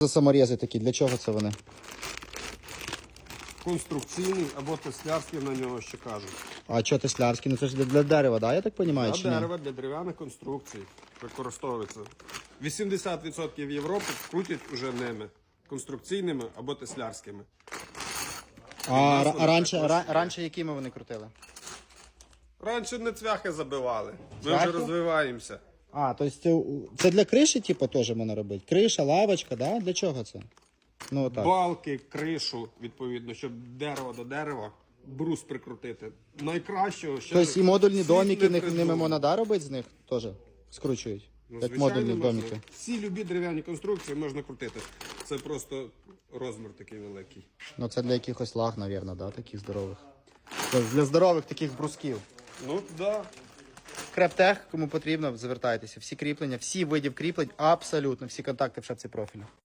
За саморези такі, для чого це вони? Конструкційний або теслярський на нього ще кажуть. А що теслярські? Ну це ж для, для дерева, да? я так розумію? Для дерева, для дерев'яних конструкцій використовується. 80% Європи крутять уже ними. Конструкційними або теслярськими. А, ра- а раніше, ра- раніше якими вони крутили? Раніше не цвяхи забивали. Ми Цвяхи? вже розвиваємося. А, тобто це, це для криші, типу, теж можна робити? Криша, лавочка, да? Для чого це? Ну, отак. Балки, кришу, відповідно, щоб дерево до дерева, брус прикрутити. Найкращого ще Тобто і модульні світ домики не них, придумав. ними можна да, робити з них теж? Скручують. Ну, як звичайно, модульні можна. домики. Всі любі дерев'яні конструкції можна крутити. Це просто розмір такий великий. Ну це для якихось лаг, мабуть, да, таких здорових. Це Для здорових таких брусків. Ну так. Да. Крептех, кому потрібно, звертайтеся. Всі кріплення, всі видів кріплень, абсолютно всі контакти в шапці профілю.